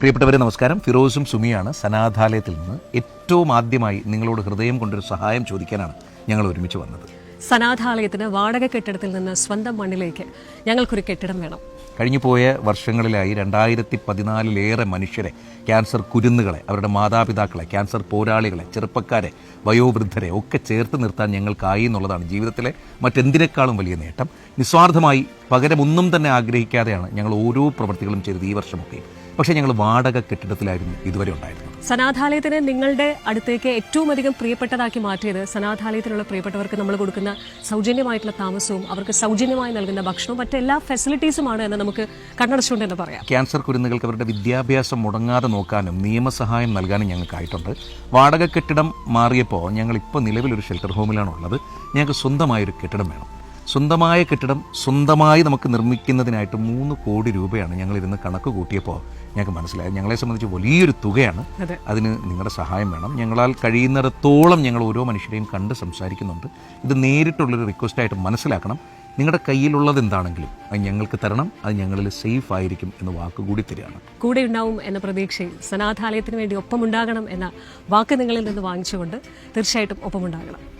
പ്രിയപ്പെട്ടവരെ നമസ്കാരം. ഫിറോസും സുമിയാണ് സനാഥാലയത്തിൽ നിന്ന് ഏറ്റവും ആദ്യമായി നിങ്ങളോട് ഹൃദയം കൊണ്ടൊരു സഹായം ചോദിക്കാനാണ് ഞങ്ങൾ ഒരുമിച്ച് വന്നത്. സനാഥാലയത്തിന് വാടക കെട്ടിടത്തിൽ നിന്ന് സ്വന്തം മണ്ണിലേക്ക് ഞങ്ങൾക്കൊരു കെട്ടിടം വേണം. കഴിഞ്ഞു പോയ വർഷങ്ങളിലായി രണ്ടായിരത്തി പതിനാലിലേറെ മനുഷ്യരെ ക്യാൻസർ കുരുന്നുകളെ അവരുടെ മാതാപിതാക്കളെ ക്യാൻസർ പോരാളികളെ ചെറുപ്പക്കാരെ വയോവൃദ്ധരെ ഒക്കെ ചേർത്ത് നിർത്താൻ ഞങ്ങൾക്കായി എന്നുള്ളതാണ് ജീവിതത്തിലെ മറ്റെന്തിനേക്കാളും വലിയ നേട്ടം. നിസ്വാർത്ഥമായി പകരമൊന്നും തന്നെ ആഗ്രഹിക്കാതെയാണ് ഞങ്ങൾ ഓരോ പ്രവൃത്തികളും ചെയ്തത് ഈ വർഷമൊക്കെ പക്ഷേ ഞങ്ങൾ വാടക കെട്ടിടത്തിലായിരുന്നു ഇതുവരെ ഉണ്ടായിരുന്നത് സനാഥാലയത്തിന് നിങ്ങളുടെ അടുത്തേക്ക് ഏറ്റവും അധികം പ്രിയപ്പെട്ടതാക്കി മാറ്റിയത് സനാഥാലയത്തിലുള്ള പ്രിയപ്പെട്ടവർക്ക് നമ്മൾ കൊടുക്കുന്ന സൗജന്യമായിട്ടുള്ള താമസവും അവർക്ക് സൗജന്യമായി നൽകുന്ന ഭക്ഷണവും മറ്റെല്ലാ ഫെസിലിറ്റീസുമാണ് എന്ന് നമുക്ക് കണ്ണടച്ചുകൊണ്ട് തന്നെ പറയാം. ക്യാൻസർ കുരുന്നുകൾക്ക് അവരുടെ വിദ്യാഭ്യാസം മുടങ്ങാതെ നോക്കാനും നിയമസഹായം നൽകാനും ഞങ്ങൾക്കായിട്ടുണ്ട് വാടക കെട്ടിടം മാറിയപ്പോൾ ഞങ്ങൾ ഇപ്പോൾ നിലവിലൊരു ഷെൽട്ടർ ഹോമിലാണ് ഉള്ളത്. ഞങ്ങൾക്ക് സ്വന്തമായൊരു കെട്ടിടം വേണം. സ്വന്തമായ കെട്ടിടം സ്വന്തമായി നമുക്ക് നിർമ്മിക്കുന്നതിനായിട്ട് മൂന്ന് കോടി രൂപയാണ് ഞങ്ങൾ ഇരുന്ന് കണക്ക് കൂട്ടിയപ്പോൾ ഞങ്ങൾക്ക് മനസ്സിലായത് ഞങ്ങളെ സംബന്ധിച്ച് വലിയൊരു തുകയാണ്. അതിന് നിങ്ങളുടെ സഹായം വേണം. ഞങ്ങളാൽ കഴിയുന്നിടത്തോളം ഞങ്ങൾ ഓരോ മനുഷ്യരെയും കണ്ട് സംസാരിക്കുന്നുണ്ട്. ഇത് നേരിട്ടുള്ളൊരു റിക്വസ്റ്റായിട്ട് മനസ്സിലാക്കണം. നിങ്ങളുടെ കയ്യിലുള്ളത് എന്താണെങ്കിലും അത് ഞങ്ങൾക്ക് തരണം. അത് ഞങ്ങളിൽ സേഫ് ആയിരിക്കും എന്ന് വാക്കുകൂടി തരികയാണ്. കൂടെ ഉണ്ടാവും എന്ന പ്രതീക്ഷയിൽ സനാഥാലയത്തിന് വേണ്ടി ഒപ്പമുണ്ടാകണം എന്ന വാക്ക് നിങ്ങളിൽ നിന്ന് വാങ്ങിച്ചുകൊണ്ട് തീർച്ചയായിട്ടും ഒപ്പമുണ്ടാകണം.